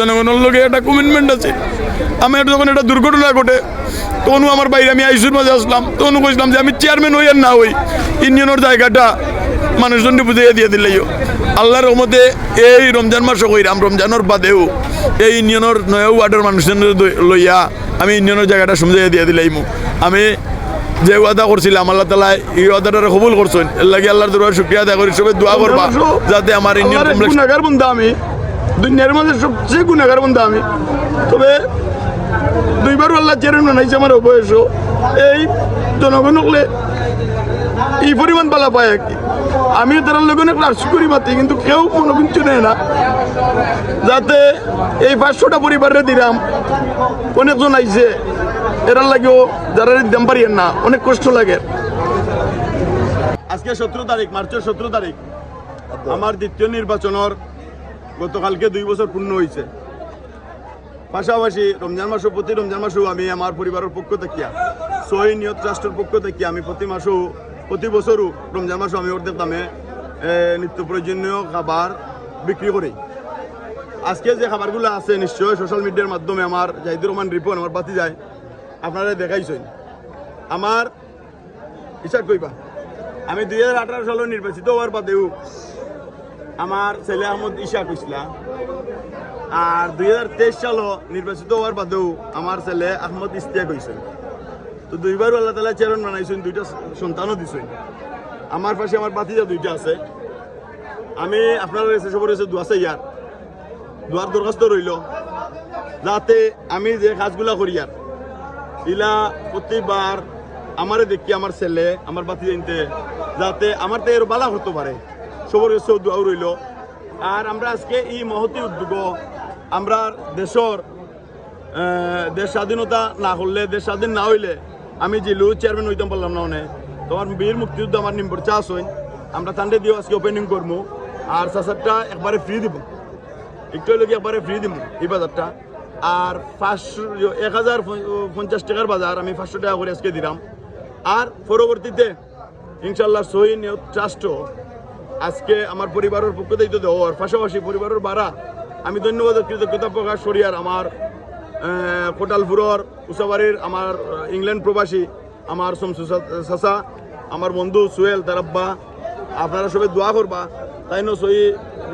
জনগণের লোকে একটা কমিটমেন্ট আছে। আমি যখন একটা দুর্ঘটনা ঘটে তখনও আমার বাইরে আমি আইসুর মাঝে আসলাম। তখনও কইছিলাম যে আমি চেয়ারম্যান হই আর না হই ইউনিয়নের জায়গাটা মানুষজনকে বুঝিয়ে দিয়ে দিলেও আল্লাহর রহমতে এই রমজান মাসও কইরাম রমজানের বাদেও এই ইউনিয়নের নয় ওয়ার্ডের মানুষজন লইয়া আমি ইউনিয়নের জায়গাটা সমঝাইয়া দিয়ে দিলাইম আমি যে ওয়াদা করছিলাম আল্লাহ তালা এই ওয়াদাটা কবুল করছেন। এর লাগে আল্লাহর দরবার শুক্রিয়া আদায় করি সবাই দোয়া করবা যাতে আমার কমপ্লেক্স আমি। দুনিয়ার মধ্যে সবচেয়ে গুণাগার বন্ধু আমি। তবে দুইবার আল্লাহ চেরেন বানাইছে আমার বয়স এই জনগণ হলে এই পরিমাণ পালা পায় আর কি। আমি তার লোক অনেক করি মাতি, কিন্তু কেউ কোনো কিছু নেয় না। যাতে এই পাঁচশোটা পরিবারে দিলাম, অনেকজন আইছে। এরার লাগেও যারা দাম পারিয়েন না, অনেক কষ্ট লাগে। আজকে সতেরো তারিখ, মার্চের সতেরো তারিখ। আমার দ্বিতীয় নির্বাচনের গতকালকে দুই বছর পূর্ণ হয়েছে পাশাপাশি রমজান মাসও, প্রতি রমজান মাসও আমি আমার পরিবারের পক্ষ থেকে সহি নিয়ত ট্রাস্টের পক্ষ থেকে আমি প্রতি মাসও, প্রতি বছরও রমজান মাসও আমি ওদের দামে নিত্য প্রয়োজনীয় খাবার বিক্রি করি। আজকে যে খাবারগুলো আছে, নিশ্চয়ই সোশ্যাল মিডিয়ার মাধ্যমে আমার জাহিদুর রহমান রিপন, আমার বাতি যায় আপনারা দেখাইছেন। আমার, হিসাব কইবা, আমি দুই হাজার আঠারো সালে নির্বাচিত হওয়ার বাদেও আমার ছেলে আহমদ ইশা কইসলা আর দুই হাজার তেইশ সালও নির্বাচিত হওয়ার বাদেও আমার ছেলে আহমদ ইস্তিয়া কইছেন তো দুইবার আল্লাহ তালা চেরন বানাইছেন, দুইটা সন্তানও দিছেন। আমার পাশে আমার বাতিজা দুইটা আছে। আমি আপনার কাছে সবার কাছে দোয়া ইয়ার। দোয়ার দরখাস্ত রইল, যাতে আমি যে কাজগুলা করি আর ইলা প্রতিবার আমারে দেখি আমার ছেলে, আমার বাতি জানতে যাতে আমার তো এর বালা করতে পারে। সবার কাছে দোয়াও রইল আর আমরা আজকে এই মহতি উদ্যোগ, আমরা দেশর দেশ স্বাধীনতা না করলে দেশ স্বাধীন না হইলে আমি জিলু চেয়ারম্যান হইতাম পারলাম না মানে তোমার বীর মুক্তিযুদ্ধ আমার নিম্বর চাষ হইন আমরা তান্ডে দিও আজকে ওপেনিং করব আর চাষারটা একবারে ফ্রি দিব একটু হইলে একবারে ফ্রি দিব এই বাজারটা? আর পাঁচশো, এক হাজার পঞ্চাশ টাকার বাজার আমি পাঁচশো টাকা করে আজকে দিলাম। আর পরবর্তীতে ইনশাল্লাহ সহি নিয়ত ট্রাস্টও আজকে আমার পরিবারের পক্ষ থেকে দেওয়ার পাশাপাশি পরিবারের বাড়া আমি ধন্যবাদ কৃতজ্ঞতা প্রকাশ করি আর আমার কোটালপুরর উষাবাড়ির আমার ইংল্যান্ড প্রবাসী আমার শমসু সাসা আমার বন্ধু সুয়েল তারাব্বা আপনারা সবাই দোয়া করবা তাই নো সহি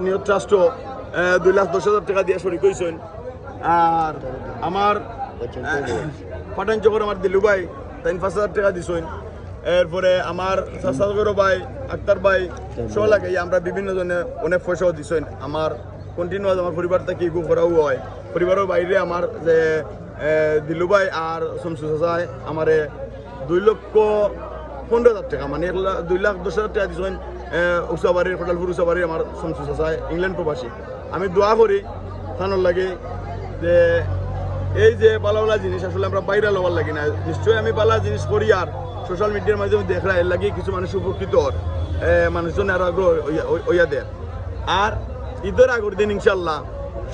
নিয়ত ট্রাস্টও আহ, দুই লাখ দশ হাজার টাকা দিয়ে শরিক হয়েছেন আর আমার পাঠান চকর আমার দিলু ভাই তাই পাঁচ হাজার টাকা দিছেন। এরপরে আমার সাসাগর ভাই, আক্তার ভাই সব লাগে আমরা বিভিন্ন জনে অনেক পয়সাও দিছেন। আমার কন্টিনিউয়াস আমার পরিবার থেকে ইগু করাও হয়। পরিবারের বাইরে আমার যে দিলু ভাই আর শমসু সাসাই আমারে দুই লক্ষ পনেরো হাজার টাকা মানে দুই লাখ দশ হাজার টাকা দিছেন উষাবাড়ির কোটালপুর উষাবাড়ির আমার শমসু সাসাই ইংল্যান্ড প্রবাসী। আমি দোয়া করি থানোর লাগে যে এই যে বালা জিনিস আসলে আমরা বাইরে লবার লাগি না। নিশ্চয়ই আমি বালা জিনিস করি আর সোশ্যাল মিডিয়ার মাধ্যমে দেখরা এর লাগে কিছু মানুষ উপকৃত হর মানুষজন আরও আগ্রহ দেয় আর ঈদের আগের দিন ইনশাল্লাহ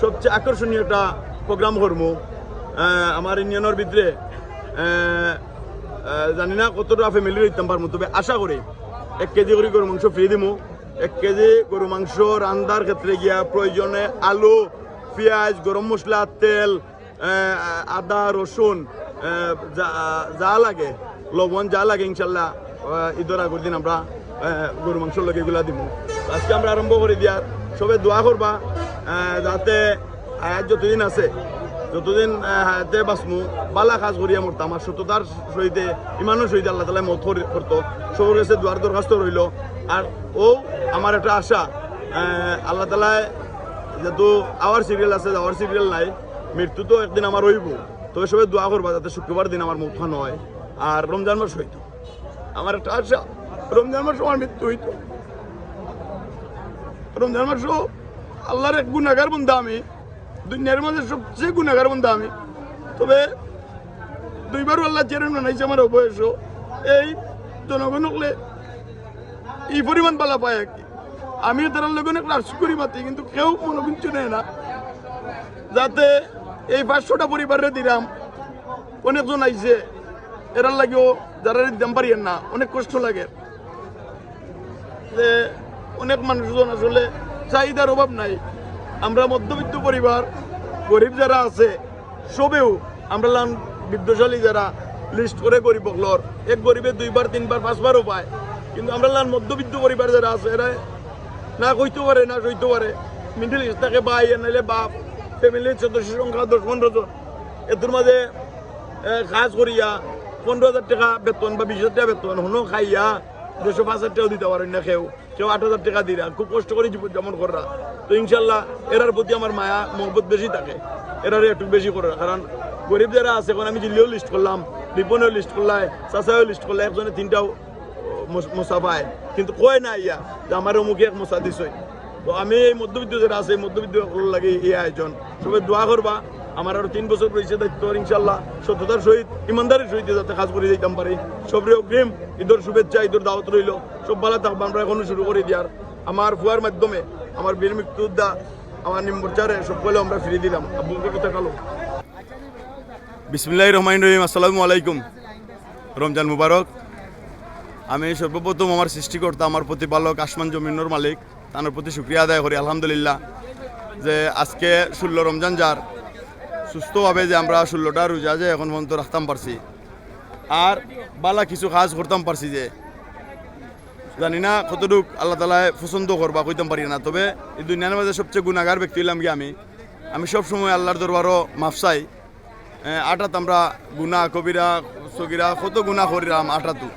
সবচেয়ে আকর্ষণীয় একটা প্রোগ্রাম করব আমার ইউনিয়নের ভিতরে জানি না কতটা ফ্যামিলি হইতাম পারব তবে আশা করি এক কেজি করে গরু মাংস ফ্রি দিমু। এক কেজি গরু মাংস রান্নার ক্ষেত্রে গিয়া প্রয়োজনে আলু, পেঁয়াজ, গরম মশলা, তেল আদা, রসুন যা- লাগে, লবণ যা লাগে, ইনশাল্লাহ ঈদের আগের দিন আমরা গরু মাংস লগে এগুলা দিব আজকে আমরা আরম্ভ করে দিয়ার সবে দোয়া করবা যাতে আয়াত যতদিন আছে, যতদিন হায়াতে বাসমু বালা কাজ করিয়া মরতাম আমার সততার সহিতে, ইমানের সহিতে আল্লাহ তালা মত করি- করতো। সবার কাছে দুয়ার দরখাস্ত রইল। আর ও, আমার একটা আশা আল্লাহ তালায় যেহেতু আওয়ার সিরিয়াল আছে, আওয়ার সিরিয়াল নাই মৃত্যু তো একদিন আমার হইব। তবে সবাই দোয়া করবা যাতে শুক্রবার দিন আমার মুখ খান হয় আর রমজান মাস হইতো। আমার একটা আশা, রমজান মাস আমার মৃত্যু হইতো। রমজান মাস আল্লাহর এক গুণাগার বন্ধা আমি, দুনিয়ার মধ্যে সবচেয়ে গুণাগার বন্ধা আমি। তবে দুইবার আল্লাহ চেরেন বানাইছে আমার বয়স এই জনগণ হলে এই পরিমাণ পালা পায় আর কি। আমিও তার লোক অনেক রাশ করি মাতি, কিন্তু কেউ কোনো কিছু নেয় না। যাতে এই পাঁচশোটা পরিবারে দিলাম। অনেকজন আইছে। এরার লাগেও যারা দাম পারিয়েন না, অনেক কষ্ট লাগে। যে অনেক মানুষজন আসলে চাহিদার অভাব নাই। আমরা মধ্যবিত্ত পরিবার, গরিব যারা আছে, সবেও আমরা লান বিদ্যশালী যারা লিস্ট করে গরিব বকলর এক গরিবে দুইবার, তিনবার, পাঁচবারও পায়। কিন্তু আমরা লান মধ্যবিত্ত পরিবার যারা আছে, এরা না কইতে পারে, না সইতে পারে। মিডিল ইস্ট থাকে ভাই নাইলে বাপ। ফ্যামিলির সদস্য সংখ্যা, দশ, পনেরো জন। এদের মাঝে কাজ করিয়া পনেরো হাজার টাকা বেতন বা বিশ হাজার টাকা বেতন, হনো, খাইয়া দুশো পাঁচ হাজার টাকাও দিতে পারেন না কেউ। কেউ আট হাজার টাকা দিরা, খুব কষ্ট করে যেমন করা। তো ইনশাল্লাহ, এরার প্রতি আমার মায়া, মহব্বত বেশি থাকে। এরারে একটু বেশি করে, কারণ গরিব যারা আছে, এখন আমি জিল্লিও লিস্ট করলাম বিপনেও লিস্ট করলাই চাচাও লিস্ট করলাই একজনে তিনটাও মশা পায়। কিন্তু কয় না ইয়া, যে আমার অমুকে এক মশা দিছই তো আমি এই মধ্যবিত্ত যারা আছে মধ্যবিত্ত লাগে এই আয়োজন। সবাই দোয়া করবা আমার আরও তিন বছর রয়েছে দায়িত্ব ইনশাল্লাহ সত্যতার সহিত ইমানদারের সহিত যাতে কাজ করে যেতাম পারি সবরে অগ্রিম ঈদের শুভেচ্ছা ঈদের দাওয়াত রইল সব ভালো থাকব, আমরা এখনও শুরু করে দিয়ার আমার ফুয়ার মাধ্যমে আমার বীর মৃত্যুদ্দা আমার নিম্বরচারে সকলে আমরা ফিরিয়ে দিলাম। আব্বুকে কথা কালো। বিসমিল্লাহ রহমান রহিম, আসসালামু আলাইকুম। রমজান মুবারক। আমি সর্বপ্রথম আমার সৃষ্টিকর্তা, আমার প্রতিপালক আসমান জমিনের মালিক। তার প্রতি শুক্রিয়া আদায় করি আলহামদুলিল্লাহ যে আজকে ষোলো রমজান যার সুস্থভাবে যে আমরা ষোলোটা রোজা যে এখন পর্যন্ত রাখতাম পারছি আর বালা কিছু কাজ করতাম পারছি যে জানি না কতটুক আল্লাহ তালায় পছন্দ করবা কইতাম পারি না তবে এই দুনিয়ার মাঝে সবচেয়ে গুণাগার ব্যক্তি হইলাম কি আমি। আমি সব সময় আল্লাহর দরবারও মাফ চাই। এ, আটাত আমরা গুণা কবিরা সগিরা কত গুণা করিলাম আটাতু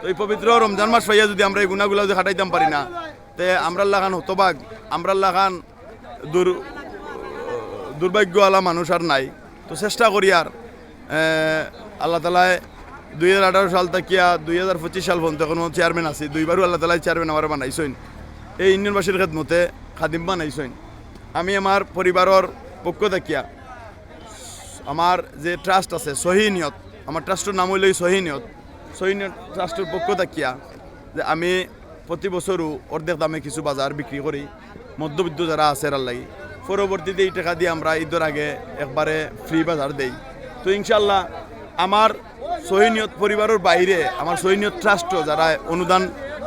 তো এই পবিত্র রমজান মাস পাইয়া যদি আমরা এই গুণাগুলো যদি খাটাইতাম পারি না তে আমরা লাগান হতবাগ আমরা লাগান দুর, দুর্ভাগ্যওয়ালা মানুষ আর নাই। তো চেষ্টা করি আর আল্লাহ তালায় দুই হাজার আঠারো সাল থাকিয়া দুই হাজার পঁচিশ সাল পর্যন্ত এখন চেয়ারম্যান আছি। দুইবারও আল্লাহ তালায় চেয়ারম্যান আমার বানাইছইন এই ইউনিয়নবাসীর খেদমতে খাদিম বানাইছইন আমি আমার পরিবারের পক্ষ থাকিয়া আমার যে ট্রাস্ট আছে সহিনিয়ত আমার ট্রাস্টের নাম হইল সহিনিয়ত সহিনিয়ত ট্রাস্টের পক্ষ থাকিয়া যে আমি প্রতি বছরও অর্ধেক দামে কিছু বাজার বিক্রি করি মধ্যবিত্ত যারা আছে এরার লাগি। পরবর্তীতে এই টাকা দিয়ে আমরা ঈদের আগে একবারে ফ্রি বাজার দেই। তো ইনশাল্লাহ আমার সহিনিয়ত পরিবারের বাইরে আমার সহিনিয়ত ট্রাস্টও যারা অনুদান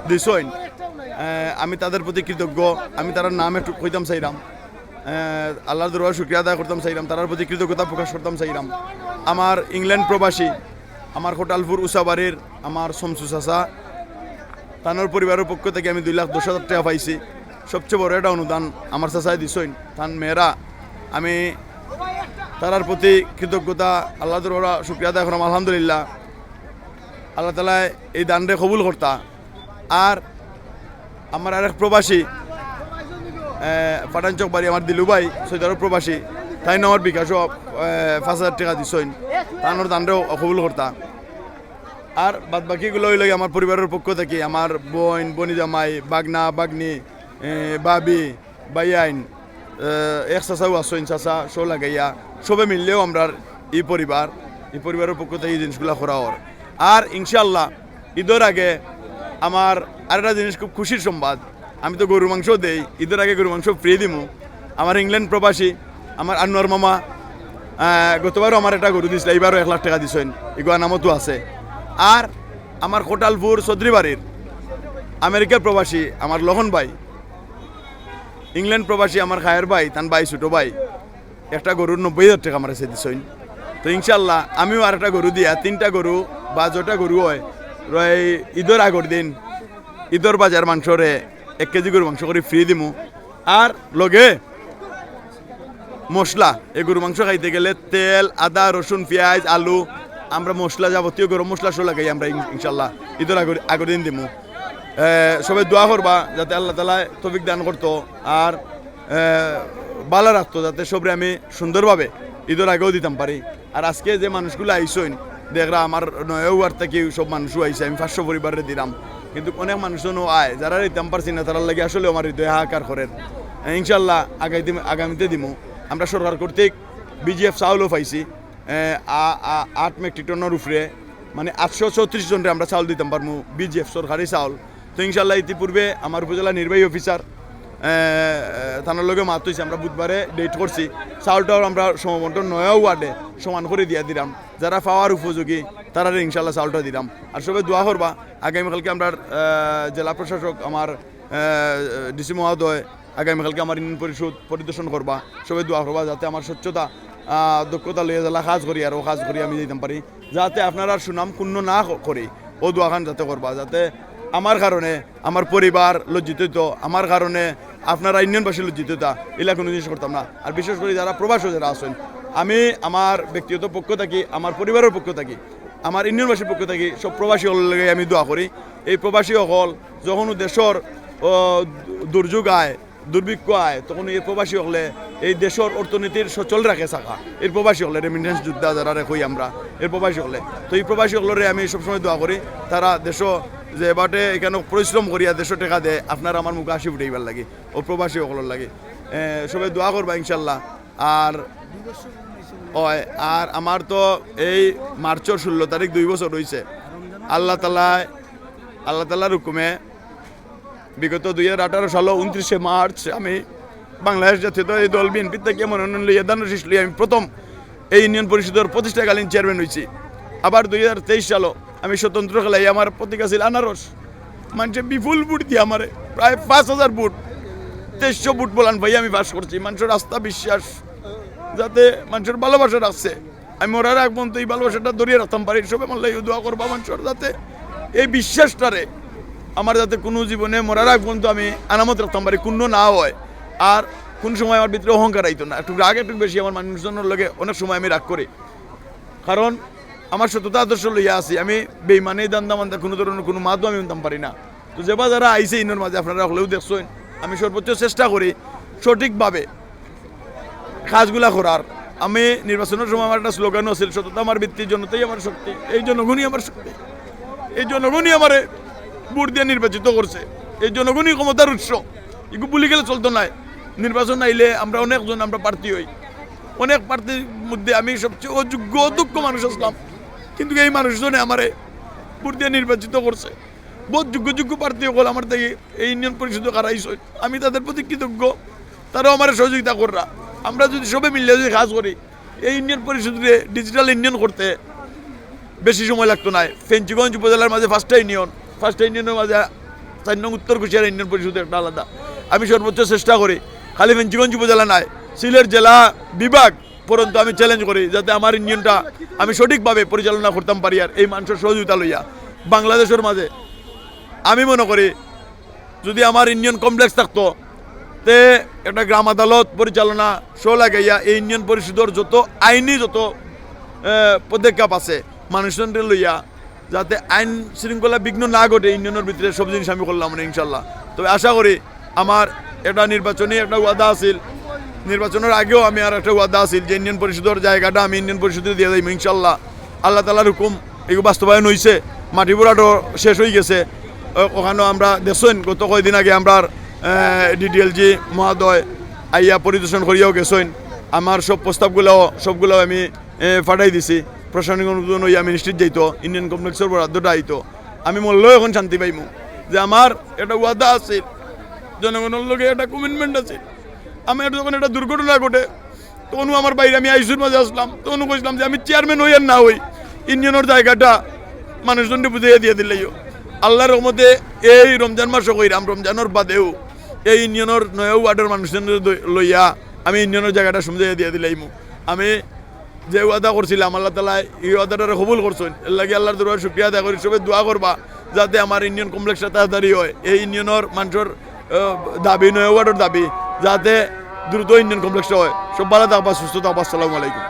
দিছইন আমি তাদের প্রতি কৃতজ্ঞ। আমি তার নাম একটু কইতাম চাইলাম আল্লাহর দরবার শুক্রিয়া আদায় করতাম চাইলাম তার প্রতি কৃতজ্ঞতা প্রকাশ করতাম চাইলাম আমার ইংল্যান্ড প্রবাসী আমার হোটালপুর উষাবাড়ির আমার শমসু চাচা তানোর পরিবারের পক্ষ থেকে আমি দুই লাখ দশ হাজার টাকা পাইছি। সবচেয়ে বড় একটা অনুদান আমার চাচাই দিছইন তান মেয়েরা। আমি তারার প্রতি কৃতজ্ঞতা, আল্লাহ দরবার শুক্রিয়া আদায় আলহামদুলিল্লাহ। আল্লাহ তালায় এই দানরে কবুল করতা। আর আমার আরেক প্রবাসী পাটানচক বাড়ি আমার দিলু ভাই প্রবাসী। তাই আমার বিকাশও পাঁচ হাজার টাকা দিছইন তানোর দানরেও কবুল করতা। আর বাদ বাকিগুলো হইল আমার পরিবারের পক্ষ থেকে, আমার বোন, বনি জামাই, বাগনা, বাগনি বাবি, বাইয়াইন এক চাচাও আসইন চাচা শো লাগাইয়া সবে মিললেও আমরা এই পরিবার এই পরিবারের পক্ষ থেকে এই জিনিসগুলো করা হর আর ইনশাল্লাহ ঈদের আগে আমার আরেকটা জিনিস খুব খুশির সংবাদ, আমি তো গরু মাংস দেই, ঈদের আগে গরু মাংস ফ্রি দিমু। আমার ইংল্যান্ড প্রবাসী, আমার আনোয়ার মামা গতবারও আমার একটা গরু দিছিল, এইবারও এক লাখ টাকা দিছেন এগুয়া নামতো আছে। আর আমার কোটালপুর চৌধুরী বাড়ির আমেরিকার প্রবাসী আমার লহন ভাই, ইংল্যান্ড প্রবাসী আমার খায়ের ভাই তান ভাই ছোটো ভাই, একটা গরুর নব্বই হাজার টাকা আমার এসে দিছইন তো ইনশাল্লাহ আমিও আর একটা গরু দিয়া, তিনটা গরু বা যটা গরু হয়, রয় ঈদের আগর দিন ঈদের বাজার মাংসরে এক কেজি গরু মাংস করে ফ্রি দিমু। আর লগে মশলা, এই গরু মাংস খাইতে গেলে তেল, আদা, রসুন, পেঁয়াজ, আলু আমরা মশলা যাবতীয় গরম মশলা সো লাগাই আমরা ইন- ইনশাল্লাহ। ঈদের আগর আগর দিন দিমু। সবাই দোয়া করবা যাতে আল্লাহ তালা তফিক দান করতো। আর ভালো রাখতো যাতে সবরে আমি সুন্দরভাবে ঈদের আগেও দিতাম পারি। আর আজকে যে মানুষগুলো আইসইন, দেখরা আমার নয়ওয়ার থেকে সব মানুষও আইসে, আমি পাঁচশো পরিবারে দিলাম। কিন্তু অনেক মানুষজনও আয়, যারা দিতাম পারছি না, তারা লাগে আসলে আমার হৃদয় হাহাকার করেন ইনশাল্লাহ আগামী আগামীতে দিমু। আমরা সরকার কর্তৃক বিজিএফ চাউলও পাইছি। আট মেট্রিক টনের উপরে মানে আটশো চৌত্রিশ জনরে আমরা চাউল দিতাম পারমু বিজিএফ সরকারি চাউল। তো ইনশাল্লাহ ইতিপূর্বে আমার উপজেলা নির্বাহী অফিসার থানার লগে মাত হয়েছে আমরা বুধবারে ডেট করছি। চাউলটাও আমরা সমবন্টন নয়া ওয়ার্ডে সমান করে দিয়া দিলাম যারা পাওয়ার উপযোগী তারা ইনশাল্লাহ চাউলটা দিলাম আর সবাই দোয়া করবা আগামীকালকে আমরা জেলা প্রশাসক আমার ডিসি মহোদয় আগামীকালকে আমার ইউনিয়ন পরিষদ পরিদর্শন করবা। সবাই দোয়া করবা যাতে আমার স্বচ্ছতা দক্ষতা লইয়া জ্বালা কাজ করি আর ও কাজ করি আমি যেতাম পারি। যাতে আপনারা সুনাম ক্ষুণ্ণ না করি। ও দোয়াখান যাতে করবা, যাতে আমার কারণে আমার পরিবার লজ্জিত হইতো, আমার কারণে আপনারা ইউনিয়নবাসী লজ্জিত হইতা এগুলা কোনো জিনিস করতাম না। আর বিশেষ করে যারা প্রবাসী যারা আছেন, আমি আমার ব্যক্তিগত পক্ষ থাকি, আমার পরিবারের পক্ষ থাকি, আমার ইউনিয়নবাসীর পক্ষ থাকি, সব প্রবাসী হল আমি দোয়া করি। এই প্রবাসী হল যখন দেশের দুর্যোগ আয় দুর্ভিক্ষ আয়, তখন এই প্রবাসী হলে এই দেশের অর্থনীতির সচল রাখে শাখা এই প্রবাসী হলে রেমিটেন্স যোদ্ধা যারা রেখই আমরা। এই প্রবাসী হলে। তো এই প্রবাসী হলরে আমি সবসময় দোয়া করি, তারা দেশ যে এবারে এখানে পরিশ্রম করিয়া দেশ টেকা দেয়, আপনারা আমার মুখে হাসি ফুটাইবার লাগে, ও প্রবাসী হকলের লাগে। সবাই দোয়া করবা ইনশাল্লাহ। আর, হয়, আর আমার তো এই মার্চের ষোলো তারিখ দুই বছর রয়েছে আল্লাহ তালায়, আল্লাহ তালার হুকুমে বিগত দুই হাজার আঠারো সাল উনত্রিশে মার্চ আমি বাংলাদেশ জাতীয় এই দল বিএনপি থেকে মনোনয়ন লইয়া দানের শীষ লইয়া আমি প্রথম এই ইউনিয়ন পরিষদের প্রতিষ্ঠাকালীন চেয়ারম্যান হয়েছি আবার দুই হাজার তেইশ সালও আমি স্বতন্ত্র খেলাই আমার পত্রিকা ছিল আনারস। মানুষে বিপুল বুট দিয়ে আমার, প্রায় পাঁচ হাজার বুট তেইশশো বুট বলান ভাই আমি বাস করছি। মানুষের আস্থা, বিশ্বাস, যাতে মানুষের ভালোবাসা রাখছে আমি ওরা এক পর্যন্ত এই ভালোবাসাটা ধরিয়ে রাখতাম পারি সবে মাল্লাই দোয়া করবা মানুষের, যাতে এই বিশ্বাসটারে আমার যাতে কোনো জীবনে মরার আগ পর্যন্ত আমি আনামত রাখতাম পারি, কোনো না হয়। আর কোন সময় আমার ভিতরে অহংকার আইতো না। একটু রাগ একটু বেশি আমার মানুষজনের লগে অনেক সময় আমি রাগ করি। কারণ আমার সততা আদর্শ লইয়া আছি। আমি বেইমানে দান্দা মান্দা কোনো ধরনের কোনো মাধ্যম আমি আনতাম পারি না। তো যেবা যারা আইসে ইনোর মাঝে, আপনারা হলেও দেখছেন, আমি সর্বোচ্চ চেষ্টা করি সঠিকভাবে কাজগুলা করার। আমি নির্বাচনের সময় আমার একটা স্লোগানও ছিল সততা আমার ভিত্তির জনতাই আমার শক্তি, এই জনগণই আমার শক্তি, এই জনগণই আমারে ভোট দিয়ে নির্বাচিত করছে। এই জনগণই ক্ষমতার উৎস। এগুলো বলি গেলে চলতো না নির্বাচন আইলে আমরা অনেকজন আমরা প্রার্থী হই অনেক প্রার্থীর মধ্যে আমি সবচেয়ে অযোগ্য অযোগ্য মানুষ আসলাম কিন্তু এই মানুষজনে আমারে ভোট দিয়ে নির্বাচিত করছে বহুত যোগ্য যোগ্য প্রার্থী হল আমার থেকে এই ইউনিয়ন পরিষদ কারাইছ আমি তাদের প্রতি কৃতজ্ঞ। তারাও আমার সহযোগিতা কররা আমরা যদি সবে মিলে যদি কাজ করি, এই ইউনিয়ন পরিষদে ডিজিটাল ইউনিয়ন করতে বেশি সময় লাগতো না ফেঞ্চিগঞ্জ উপজেলার মাঝে ফার্স্টটা ইউনিয়ন। ফার্স্টটা ইউনিয়নের মাঝে চার নং উত্তর কুশিয়ার ইউনিয়ন পরিষদ একটা আলাদা। আমি সর্বোচ্চ চেষ্টা করি, খালি ফেঞ্চিগঞ্জ উপজেলা নাই সিলেট জেলা বিভাগ পর্যন্ত আমি চ্যালেঞ্জ করি, যাতে আমার ইউনিয়নটা আমি সঠিকভাবে পরিচালনা করতাম পারি আর এই মানুষের সহযোগিতা লইয়া। বাংলাদেশের মাঝে আমি মনে করি, যদি আমার ইউনিয়ন কমপ্লেক্স থাকতো, তে একটা গ্রাম আদালত পরিচালনা শো লাগাইয়া এই ইউনিয়ন পরিষদের যত আইনি যত পদক্ষেপ আছে মানুষজনকে লইয়া যাতে আইন শৃঙ্খলা বিঘ্ন না ঘটে, ইউনিয়নের ভিতরে সব জিনিস আমি করলাম না ইনশাল্লাহ তবে আশা করি আমার একটা নির্বাচনী একটা ওয়াদা আছিল। নির্বাচনের আগেও আমি আর একটা ওয়াদা আছিল যে ইউনিয়ন পরিষদের জায়গাটা আমি ইউনিয়ন পরিষদে দিয়ে দেবো ইনশাল্লাহ আল্লাহ তালার হুকুম এগুলো বাস্তবায়ন হয়েছে মাটি বোড়াটো শেষ হয়ে গেছে। ওখানেও আমরা দেখছেন, গত কয়দিন আগে আমরা ডিডিএলজি মহাদয় আইয়া পরিদর্শন করিয়াও গেছেন। আমার সব প্রস্তাবগুলো সবগুলো আমি ফাটাই দিছি। প্রশাসনিক অনুমোদন হইয়া মিনিস্ট্রিত যাইতো ইন্ডিয়ান কমপ্লেক্সের বরাদ্দটা আইতো। আমি মরলেও এখন শান্তি পাইমু যে আমার এটা ওয়াদা আছে, জনগণের লগে একটা কমিটমেন্ট আছে। আমি একটা যখন একটা দুর্ঘটনা ঘটে তখনও আমার বাইরে আমি আইসুর মাঝে আসলাম তখনও কইছিলাম যে আমি চেয়ারম্যান হই আর না হই ইউনিয়নের জায়গাটা মানুষজনকে বুঝিয়ে দিয়ে দিলেও আল্লাহর রহমতে এই রমজান মাসও কইরাম রমজানের বাদেও এই ইউনিয়নের নয় ওয়ার্ডের মানুষজন লইয়া আমি ইউনিয়নের জায়গাটা সমঝাইয়া দিয়ে দিলাইম। আমি যে ওয়াদা করছিলাম আল্লাহ তালা এই ওয়াদাটা কবুল করছেন। এর লাগে আল্লাহর দরবার শুক্রিয়া আদায় করি সবাই দোয়া করবা, যাতে আমার ইউনিয়ন কমপ্লেক্সটা তাড়াতাড়ি হয়। এই ইউনিয়নের মানুষের দাবি নয়, ওয়ার্ডের দাবি, যাতে দ্রুত ইউনিয়ন কমপ্লেক্সটা হয়। সব ভালো থাকবা, সুস্থ থাকবা, আসসালামু আলাইকুম।